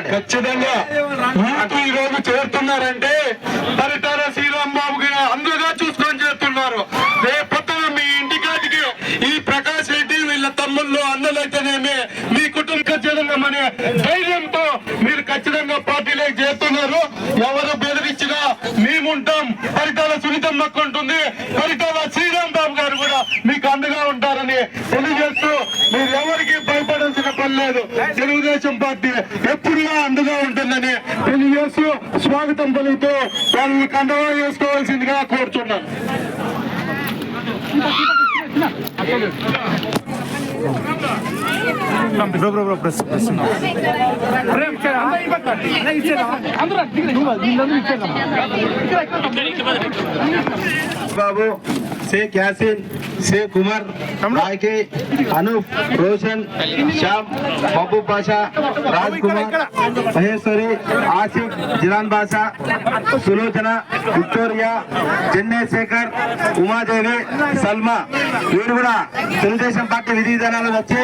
పైకి ఖచ్చితంగా. యూత్ ఈ రోజు చేరుతున్నారంటే పరిటాల శ్రీరామ్ బాబుకి అందుగా చూసుకొని చేరుతున్నారు రేపొద్దున మీ ఇంటికాటికి ఈ ప్రకాష్ రెడ్డి వీళ్ళ తమ్ముళ్ళు అన్నలైతేనేమి మీ కుటుంబ ఖచ్చితంగా అనే ధైర్యంతో మీరు ఖచ్చితంగా పార్టీలోకి చేరుతున్నారు ఎవరు బెదిరించినా మేముంటాం పరిటాల సునీతమ్మకు ఉంటుంది పరిటాల శ్రీరామ్ బాబు గారు కూడా మీకు అండగా ఉంటారని తెలియజేస్తూ మీరు ఎవరికి భయపడాల్సిన పని లేదు తెలుగుదేశం పార్టీ ఎప్పుడుగా అండగా ఉంటుందని తెలియజేస్తూ స్వాగతం పలుకుతూ వాళ్ళని కండవా చేసుకోవాల్సిందిగా కోరుతున్నాను. Bro bro bro press press Babu Sheikh Yasin Sheikh Umar రాయ్కే Anup Roshan Shyam Mahaboob Basha Raj Kumar Maheshwari Asif Jilan Basha Sulochana Victoria Chennai Shekhar Umadevi Salma. వీరు కూడా తెలుగుదేశం పార్టీ విధి విధానాలు వచ్చి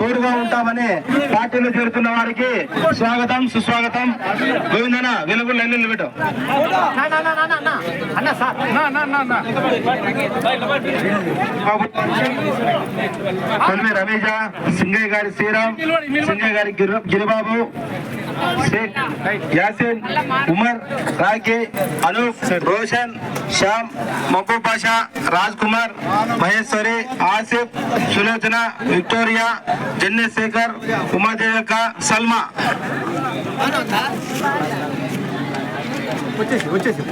తోడుగా ఉంటామని పార్టీలో చేరుతున్న వారికి స్వాగతం సుస్వాగతం. గోవిందన వెలుగు లైన్ నిలబెట్టు. బాబు కొలిమి రమేష సింగయ్య గారి శ్రీరామ్ సింగయ్య గారి గిరి- గిరిబాబు షేక్ యాసిన్ ఉమర్ రాకే అనూప్ రోషన్ శ్యామ్ మహబూబ్ బాషా రాజ్ కుమార్ మహేశ్వరి ఆసిఫ్ సులోచన విక్టోరియా జెన్నె శేఖర్ ఉమాదేవిక సల్మా. వచ్చేసి వచ్చేసి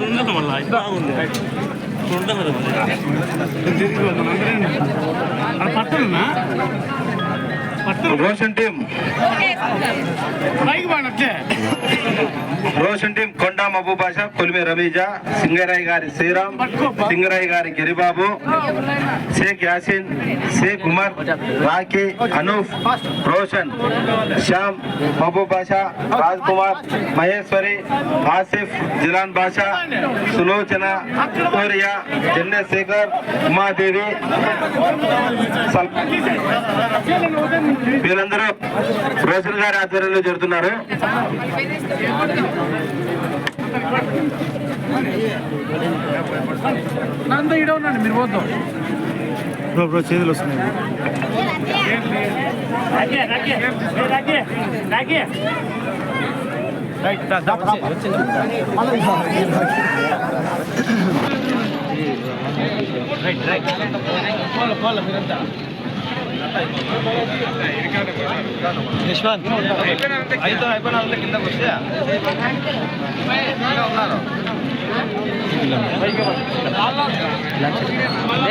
ఉన్నదమల్ల ఇదాగుంది ఉండదు అది పట్టణ రోషన్ టీం పైకి బాగా రోషన్ టీం కొండా మహబూబ్ బాషా కొలిమి రమీజా సింగరాయ్ గారి శ్రీరామ్ సింగరాయ్ గారి గిరిబాబు షేక్ యాసిన్ షేక్ ఉమర్ రాకీ అనూఫ్ రోషన్ శ్యామ్ మహబూబ్ బాషా రాజ్ కుమార్ మహేశ్వరి ఆసిఫ్ జిలాన్ బాషా సులోచన విక్టోరియా చెన్నై శేఖర్ ఉమాదేవి వీరందరూ రోషన్ గారి ఆధ్వర్యంలో జరుగుతున్నారు. మీరు బ్రో బ్రో చేతులు వస్తున్నాయి.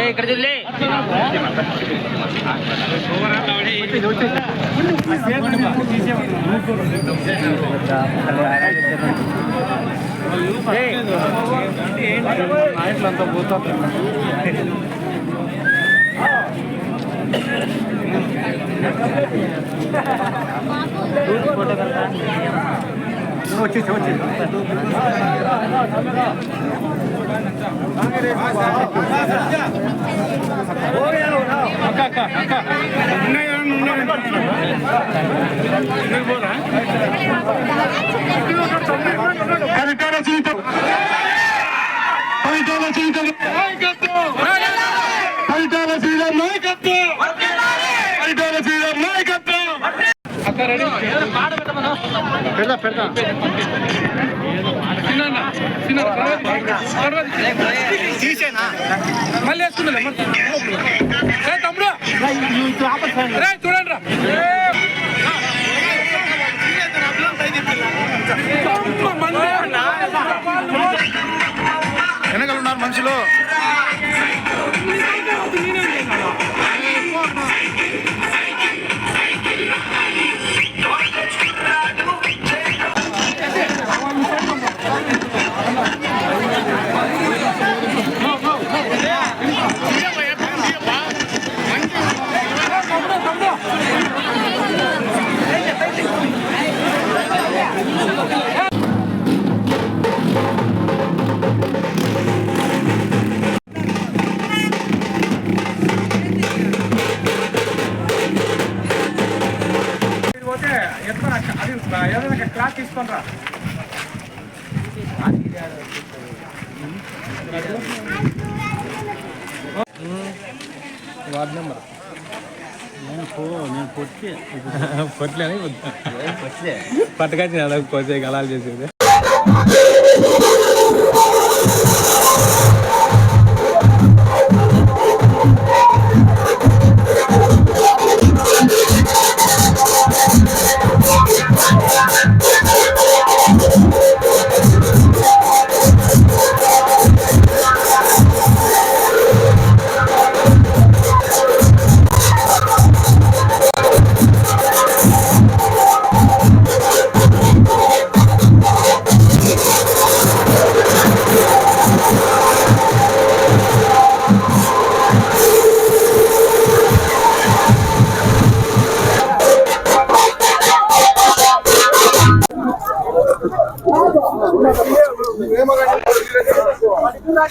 ఇక్కడ చూడలే నాయకులంతా పోతారు వచ్చేసి వచ్చేసి అక్క అక్క అక్క ఉన్నాయి ఉన్నాయి పోరా పరిటాల జీవితం పరిటాల జీవితం నాయకత్వం పరిటాల శ్రీరామ్ నాయకత్వం పరిటాల శ్రీరామ్ నాయకత్వం పెడతా. మళ్ళీ వేసుకుందా తమ్ముడు? చూడండి రా వెనకాల ఉన్నారు. Ward number. నేను నేను పొట్లే పొట్లే. పట్టుకొచ్చిన పోతే గలాలు చేసేది.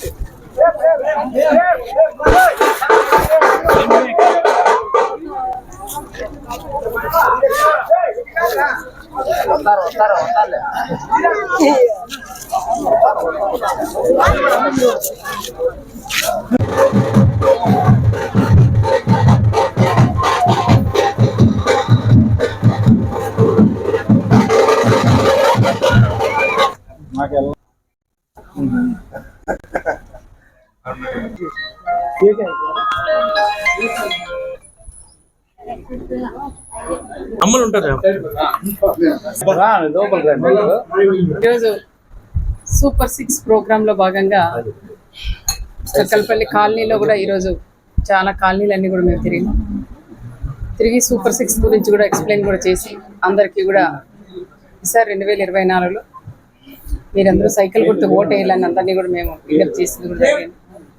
What? ఈరోజు సూపర్ సిక్స్ ప్రోగ్రామ్లో భాగంగా చక్కలపల్లి కాలనీలో కూడా ఈరోజు చాలా కాలనీలన్నీ కూడా మేము తిరిగినాం తిరిగి సూపర్ సిక్స్ గురించి కూడా ఎక్స్ప్లెయిన్ కూడా చేసి అందరికీ కూడా ఈసారి రెండు వేల ఇరవై నాలుగులో మీరందరూ సైకిల్ గుర్తు ఓటు వేయాలని అందరినీ కూడా మేము విజ్ఞప్తి చేసింది కూడా జరిగింది.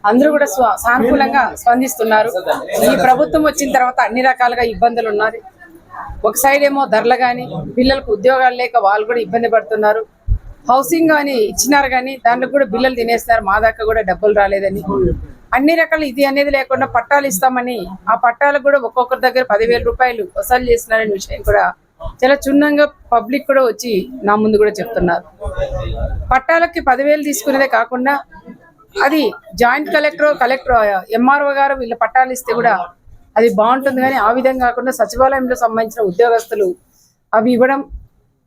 అందరూ కూడా స్వ- సానుకూలంగా స్పందిస్తున్నారు. ఈ ప్రభుత్వం వచ్చిన తర్వాత అన్ని రకాలుగా ఇబ్బందులు ఉన్నారు ఒక సైడ్ ఏమో ధరలు కానీ పిల్లలకు ఉద్యోగాలు లేక వాళ్ళు కూడా ఇబ్బంది పడుతున్నారు. హౌసింగ్ కానీ ఇచ్చినారు కానీ దాంట్లో కూడా బిల్లలు తినేస్తున్నారు. మా దాకా కూడా డబ్బులు రాలేదని. అన్ని రకాల ఇది అనేది లేకుండా పట్టాలు ఇస్తామని ఆ పట్టాలకు కూడా ఒక్కొక్కరి దగ్గర పదివేల రూపాయలు వసూలు చేస్తున్నారనే విషయం కూడా చాలా చున్నంగా పబ్లిక్ కూడా వచ్చి నా ముందు కూడా చెప్తున్నారు. పట్టాలకి పదివేలు తీసుకునేదే కాకుండా అది జాయింట్ కలెక్టర్ కలెక్టర్ ఎంఆర్ఓ గారు వీళ్ళ పట్టాలు ఇస్తే కూడా అది బాగుంటుంది కానీ ఆ విధంగా కాకుండా సచివాలయంలో సంబంధించిన ఉద్యోగస్తులు అవి ఇవ్వడం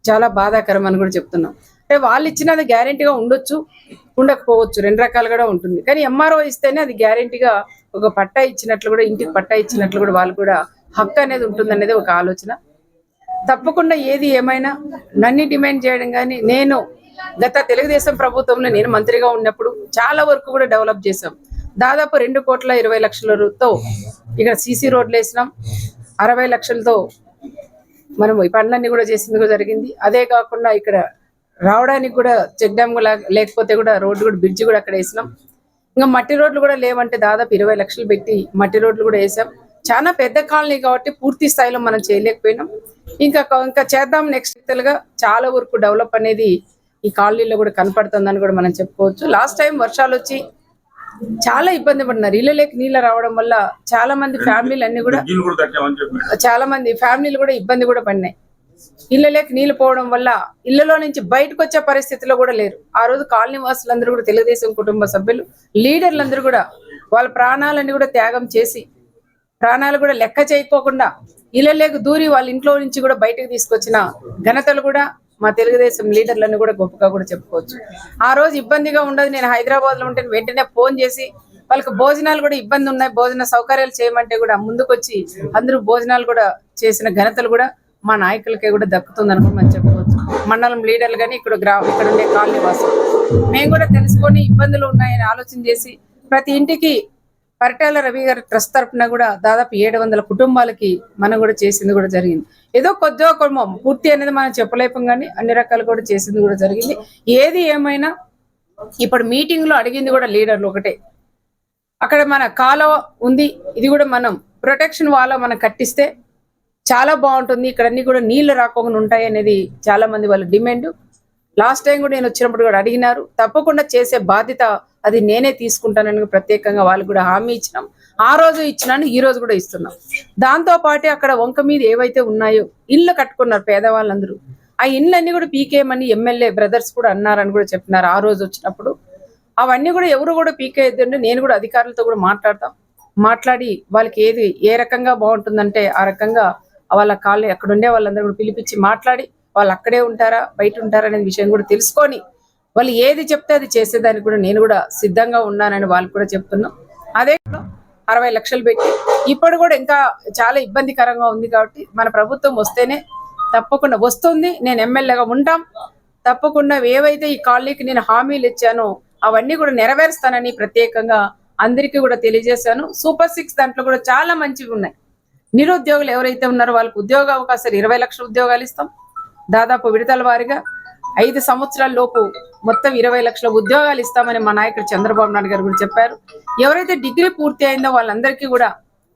చాలా బాధాకరం అని కూడా చెప్తున్నాం. అంటే వాళ్ళు ఇచ్చినది గ్యారెంటీగా ఉండొచ్చు ఉండకపోవచ్చు రెండు రకాలు కూడా ఉంటుంది. కానీ ఎంఆర్ఓ ఇస్తేనే అది గ్యారెంటీగా ఒక పట్టా ఇచ్చినట్లు కూడా ఇంటికి పట్టా ఇచ్చినట్లు కూడా వాళ్ళు కూడా హక్కు అనేది ఉంటుంది అనేది ఒక ఆలోచన. తప్పకుండా ఏది ఏమైనా నన్ను డిమాండ్ చేయడం కానీ నేను గత తెలుగుదేశం ప్రభుత్వంలో నేను మంత్రిగా ఉన్నప్పుడు చాలా వరకు కూడా డెవలప్ చేశాం. దాదాపు రెండు కోట్ల ఇరవై లక్షలతో ఇక్కడ సీసీ రోడ్లు వేసినాం. అరవై లక్షలతో మనం ఈ పనులన్నీ కూడా చేసింది కూడా జరిగింది. అదే కాకుండా ఇక్కడ రావడానికి కూడా చెక్ డ్యామ్ లేకపోతే కూడా రోడ్డు కూడా బ్రిడ్జ్ కూడా అక్కడ వేసినాం. ఇంకా మట్టి రోడ్లు కూడా లేవంటే దాదాపు ఇరవై లక్షలు పెట్టి మట్టి రోడ్లు కూడా వేసాం. చాలా పెద్ద కాలనీ కాబట్టి పూర్తి స్థాయిలో మనం చేయలేకపోయినాం. ఇంకా ఇంకా చేద్దాం నెక్స్ట్గా చాలా వరకు డెవలప్ అనేది ఈ కాలనీలో కూడా కనపడుతుందని కూడా మనం చెప్పుకోవచ్చు. లాస్ట్ టైం వర్షాలు వచ్చి చాలా ఇబ్బంది పడినారు. ఇళ్ళలోకి నీళ్ళు రావడం వల్ల చాలా మంది ఫ్యామిలీలు అన్ని కూడా చాలా మంది ఫ్యామిలీలు కూడా ఇబ్బంది కూడా పడినాయి. ఇళ్ళలోకి నీళ్ళు పోవడం వల్ల ఇళ్ళలో నుంచి బయటకు వచ్చే పరిస్థితిలో కూడా లేరు. ఆ రోజు కాలనీ వాసులందరూ కూడా తెలుగుదేశం కుటుంబ సభ్యులు లీడర్లందరూ కూడా వాళ్ళ ప్రాణాలన్నీ కూడా త్యాగం చేసి ప్రాణాలు కూడా లెక్క చేయకోకుండా ఇళ్ళలోకి దూరి వాళ్ళ ఇంట్లో నుంచి కూడా బయటకు తీసుకొచ్చిన ఘనతలు కూడా మా తెలుగుదేశం లీడర్లను కూడా గొప్పగా కూడా చెప్పుకోవచ్చు. ఆ రోజు ఇబ్బందిగా ఉండదు నేను హైదరాబాద్లో ఉంటే వెంటనే ఫోన్ చేసి వాళ్ళకి భోజనాలు కూడా ఇబ్బంది ఉన్నాయి భోజన సౌకర్యాలు చేయమంటే కూడా ముందుకొచ్చి అందరూ భోజనాలు కూడా చేసిన ఘనతలు కూడా మా నాయకులకే కూడా దక్కుతుంది అనుకుని మనం చెప్పుకోవచ్చు. మండలం లీడర్లు కానీ ఇక్కడ గ్రా ఇక్కడ ఉండే కాలనీ వాసులు మేము కూడా తెలుసుకొని ఇబ్బందులు ఉన్నాయని ఆలోచన చేసి ప్రతి ఇంటికి పరిటాల రవి గారి ట్రస్ట్ తరఫున కూడా దాదాపు ఏడు వందల కుటుంబాలకి మనం కూడా చేసింది కూడా జరిగింది. ఏదో కొద్దిగా కుటుంబం పూర్తి అనేది మనం చెప్పలేపం కానీ అన్ని రకాలు కూడా చేసింది కూడా జరిగింది. ఏది ఏమైనా ఇప్పుడు మీటింగ్లో అడిగింది కూడా లీడర్లు ఒకటే. అక్కడ మన కాలువ ఉంది ఇది కూడా మనం ప్రొటెక్షన్ వాల్ మనం కట్టిస్తే చాలా బాగుంటుంది. ఇక్కడ అన్ని కూడా నీళ్ళు రాకుండా ఉంటాయి అనేది చాలా మంది వాళ్ళ డిమాండ్. లాస్ట్ టైం కూడా నేను వచ్చినప్పుడు కూడా అడిగినారు. తప్పకుండా చేసే బాధ్యత అది నేనే తీసుకుంటానని ప్రత్యేకంగా వాళ్ళు కూడా హామీ ఇచ్చినాం. ఆ రోజు ఇచ్చినాను ఈ రోజు కూడా ఇస్తున్నాం. దాంతో పాటు అక్కడ వంక మీద ఏవైతే ఉన్నాయో ఇల్లు కట్టుకున్నారు పేదవాళ్ళందరూ. ఆ ఇళ్ళన్నీ కూడా పీకేయమని ఎమ్మెల్యే బ్రదర్స్ కూడా అన్నారని కూడా చెప్పినారు ఆ రోజు వచ్చినప్పుడు. అవన్నీ కూడా ఎవరు కూడా పీకేయద్దండి. నేను కూడా అధికారులతో కూడా మాట్లాడతాం. మాట్లాడి వాళ్ళకి ఏది ఏ రకంగా బాగుంటుందంటే ఆ రకంగా వాళ్ళ కాళ్ళు అక్కడ ఉండే వాళ్ళందరూ కూడా పిలిపించి మాట్లాడి వాళ్ళు అక్కడే ఉంటారా బయట ఉంటారా అనే విషయం కూడా తెలుసుకొని వాళ్ళు ఏది చెప్తే అది చేసేదానికి కూడా నేను కూడా సిద్ధంగా ఉన్నానని వాళ్ళు కూడా చెప్తున్నాం. అదే అరవై లక్షలు పెట్టి ఇప్పుడు కూడా ఇంకా చాలా ఇబ్బందికరంగా ఉంది కాబట్టి మన ప్రభుత్వం వస్తేనే తప్పకుండా వస్తుంది. నేను ఎమ్మెల్యేగా ఉంటాం. తప్పకుండా ఏవైతే ఈ కాలనీకి నేను హామీలు ఇచ్చానో అవన్నీ కూడా నెరవేరుస్తానని ప్రత్యేకంగా అందరికీ కూడా తెలియజేశాను. సూపర్ సిక్స్ దాంట్లో కూడా చాలా మంచివి ఉన్నాయి. నిరుద్యోగులు ఎవరైతే ఉన్నారో వాళ్ళకి ఉద్యోగ అవకాశాలు ఇరవై లక్షల ఉద్యోగాలు ఇస్తాం. దాదాపు విడతల వారిగా ఐదు సంవత్సరాల లోపు మొత్తం ఇరవై లక్షల ఉద్యోగాలు ఇస్తామని మా నాయకుడు చంద్రబాబు నాయుడు గారు కూడా చెప్పారు. ఎవరైతే డిగ్రీ పూర్తి అయిందో వాళ్ళందరికీ కూడా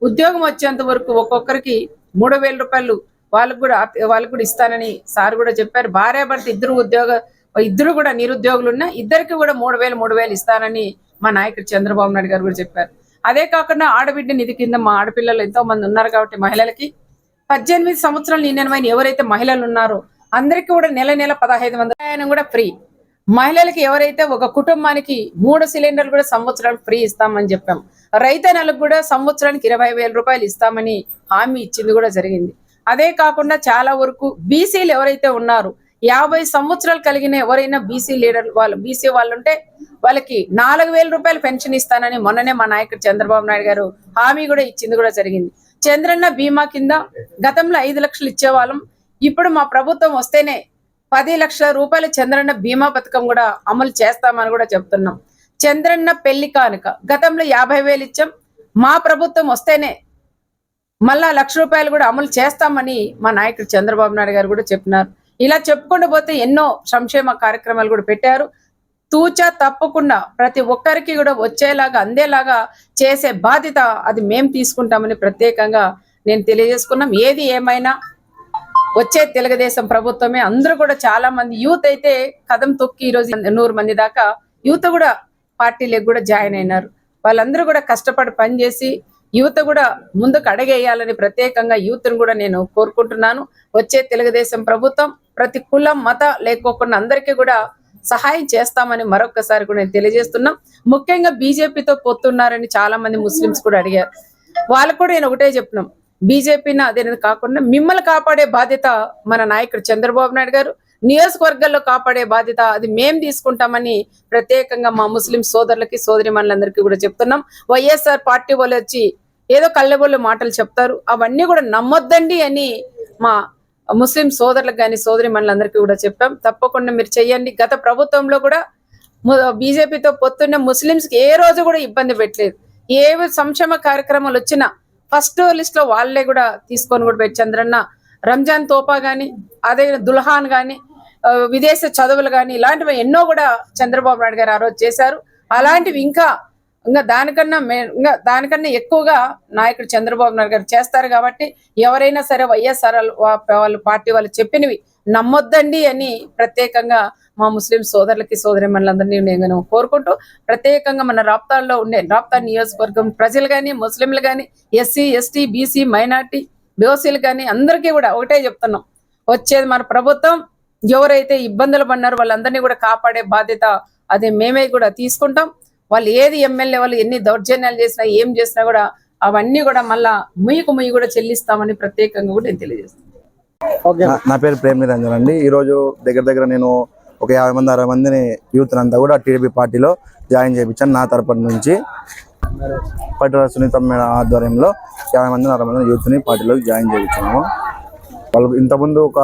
ఉద్యోగం వచ్చేంత వరకు ఒక్కొక్కరికి మూడు వేల రూపాయలు వాళ్ళకు కూడా వాళ్ళకు కూడా ఇస్తానని సార్ కూడా చెప్పారు. భార్యాభర్త ఇద్దరు ఉద్యోగ ఇద్దరు కూడా నిరుద్యోగులు ఉన్నా ఇద్దరికి కూడా మూడు వేలు మూడు వేలు ఇస్తానని మా నాయకుడు చంద్రబాబు నాయుడు గారు కూడా చెప్పారు. అదే కాకుండా ఆడబిడ్డ నిధి కింద మా ఆడపిల్లలు ఎంతో మంది ఉన్నారు కాబట్టి మహిళలకి పద్దెనిమిది సంవత్సరాలు నిన్నమైన ఎవరైతే మహిళలు ఉన్నారో అందరికీ కూడా నెల నెల పదహైదు వందల కూడా ఫ్రీ. మహిళలకి ఎవరైతే ఒక కుటుంబానికి మూడు సిలిండర్లు కూడా సంవత్సరాలు ఫ్రీ ఇస్తామని చెప్పాం. రైతన్నలకు కూడా సంవత్సరానికి ఇరవై వేల రూపాయలు ఇస్తామని హామీ ఇచ్చింది కూడా జరిగింది. అదే కాకుండా చాలా వరకు బీసీలు ఎవరైతే ఉన్నారు యాభై సంవత్సరాలు కలిగిన ఎవరైనా బీసీ లీడర్ వాళ్ళు బీసీ వాళ్ళు ఉంటే వాళ్ళకి నాలుగు వేల రూపాయలు పెన్షన్ ఇస్తానని మొన్ననే మా నాయకుడు చంద్రబాబు నాయుడు గారు హామీ కూడా ఇచ్చింది కూడా జరిగింది. చంద్రన్న బీమా కింద గతంలో ఐదు లక్షలు ఇచ్చేవాళ్ళం. ఇప్పుడు మా ప్రభుత్వం వస్తేనే పది లక్షల రూపాయల చంద్రన్న బీమా పథకం కూడా అమలు చేస్తామని కూడా చెప్తున్నాం. చంద్రన్న పెళ్ళి కానుక. గతంలో యాభై వేలు ఇచ్చాం. మా ప్రభుత్వం వస్తేనే మళ్ళా లక్ష రూపాయలు కూడా అమలు చేస్తామని మా నాయకుడు చంద్రబాబు నాయుడు గారు కూడా చెప్పినారు. ఇలా చెప్పుకుంటూ పోతే ఎన్నో సంక్షేమ కార్యక్రమాలు కూడా పెట్టారు. తూచా తప్పకుండా ప్రతి ఒక్కరికి కూడా వచ్చేలాగా అందేలాగా చేసే బాధ్యత అది మేము తీసుకుంటామని ప్రత్యేకంగా నేను తెలియజేసుకున్నాం. ఏది ఏమైనా వచ్చే తెలుగుదేశం ప్రభుత్వమే. అందరూ కూడా చాలా మంది యూత్ అయితే కదం తొక్కి ఈ రోజు నూరు మంది దాకా యూత్ కూడా పార్టీలకు కూడా జాయిన్ అయినారు. వాళ్ళందరూ కూడా కష్టపడి పనిచేసి యువత కూడా ముందుకు అడగేయాలని ప్రత్యేకంగా యూత్ను కూడా నేను కోరుకుంటున్నాను. వచ్చే తెలుగుదేశం ప్రభుత్వం ప్రతి కులం మత లేకోకుండా అందరికీ కూడా సహాయం చేస్తామని మరొకసారి కూడా నేను తెలియజేస్తున్నాం. ముఖ్యంగా బీజేపీతో పొత్తున్నారని చాలా మంది ముస్లిమ్స్ కూడా అడిగారు. వాళ్ళకు కూడా నేను ఒకటే చెప్పినాం. బీజేపీని అదేనది కాకుండా మిమ్మల్ని కాపాడే బాధ్యత మన నాయకుడు చంద్రబాబు నాయుడు గారు. నియోజకవర్గాల్లో కాపాడే బాధ్యత అది మేం తీసుకుంటామని ప్రత్యేకంగా మా ముస్లిం సోదరులకి సోదరి కూడా చెప్తున్నాం. వైఎస్ఆర్ పార్టీ వాళ్ళు వచ్చి ఏదో కళ్ళబొల్లు మాటలు చెప్తారు. అవన్నీ కూడా నమ్మొద్దండి అని మా ముస్లిం సోదరులకు కానీ సోదరి కూడా చెప్పాం. తప్పకుండా మీరు చెయ్యండి. గత ప్రభుత్వంలో కూడా బీజేపీతో పొత్తున్న ముస్లింస్కి ఏ రోజు కూడా ఇబ్బంది పెట్టలేదు. ఏ సంక్షేమ కార్యక్రమాలు వచ్చినా ఫస్ట్ లిస్ట్లో వాళ్ళే కూడా తీసుకొని కూడా పెట్టి చంద్రన్న రంజాన్ తోపా గాని అదే దుల్హాన్ కానీ విదేశ చదువులు కానీ ఇలాంటివి ఎన్నో కూడా చంద్రబాబు నాయుడు గారు ఆ రోజు చేశారు. అలాంటివి ఇంకా ఇంకా దానికన్నా మే- ఇంకా దానికన్నా ఎక్కువగా నాయకుడు చంద్రబాబు నాయుడు గారు చేస్తారు కాబట్టి ఎవరైనా సరే వైఎస్ఆర్ వా- వాళ్ళు పార్టీ వాళ్ళు చెప్పినవి నమ్మొద్దండి అని ప్రత్యేకంగా మా ముస్లిం సోదరులకి సోదరి మనందరినీ నేను కోరుకుంటూ ప్రత్యేకంగా మన రాప్తాల్లో ఉండే రాప్తా నియోజకవర్గం ప్రజలు కానీ ముస్లింలు కానీ ఎస్సీ ఎస్టీ బీసీ మైనార్టీ బీఓసీలు కానీ అందరికీ కూడా ఒకటే చెప్తున్నాం. వచ్చేది మన ప్రభుత్వం ఎవరైతే ఇబ్బందులు పడినారో వాళ్ళందరినీ కూడా కాపాడే బాధ్యత అది మేమే కూడా తీసుకుంటాం. వాళ్ళు ఏది ఎమ్మెల్యే వాళ్ళు ఎన్ని దౌర్జన్యాలు చేసినా ఏం చేసినా కూడా అవన్నీ కూడా మళ్ళా ముయ్యకు ముయ్యి కూడా చెల్లిస్తామని ప్రత్యేకంగా కూడా నేను తెలియజేస్తాను నా- నా పేరు ప్రేమ్ నిరంజన్ అండి. ఈ రోజు దగ్గర దగ్గర నేను ఒక యాభై మంది అరవై మందిని యూత్ అంతా కూడా టీడీపీ పార్టీలో జాయిన్ చేయించాను నా తరపున నుంచి. పట్టుల సునీత మేడం ఆధ్వర్యంలో యాభై మంది అరవై మంది యూత్ని పార్టీలో జాయిన్ చేయించాము వాళ్ళు ఇంతకుముందు ఒక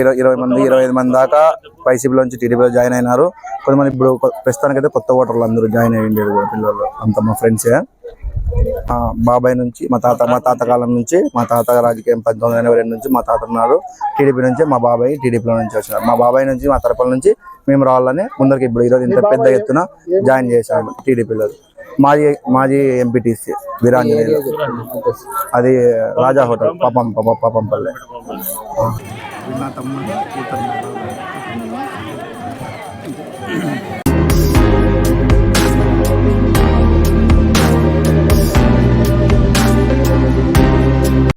ఇరవై ఇరవై మంది ఇరవై ఐదు మంది దాకా వైసీపీలోంచి టీడీపీలో జాయిన్ అయినారు. కొంతమంది ఇప్పుడు ప్రస్తుతానికైతే కొత్త ఓటర్లు అందరూ జాయిన్ అయ్యిండారు కూడా పిల్లలు అంత మా ఫ్రెండ్సే. బాబాయ్ నుంచి మా తాత మా తాత కాలం నుంచి మా తాత రాజకీయం పంతొమ్మిది వందల ఎనభై రెండు నుంచి మా తాత ఉన్నారు టీడీపీ నుంచి మా బాబాయ్ టీడీపీలో నుంచి వచ్చినారు. మా బాబాయ్ నుంచి మా తరపుల నుంచి మేము రావాలని ముందరికి ఇప్పుడు ఈరోజు ఇంత పెద్ద ఎత్తున జాయిన్ చేశాము టీడీపీలో. మాజీ మాజీ ఎంపీటీసీ వీరాంజనేయులు. అది రాజా హోటల్ పాపం పాపం పాపంపల్లె నా తమ్ముడు.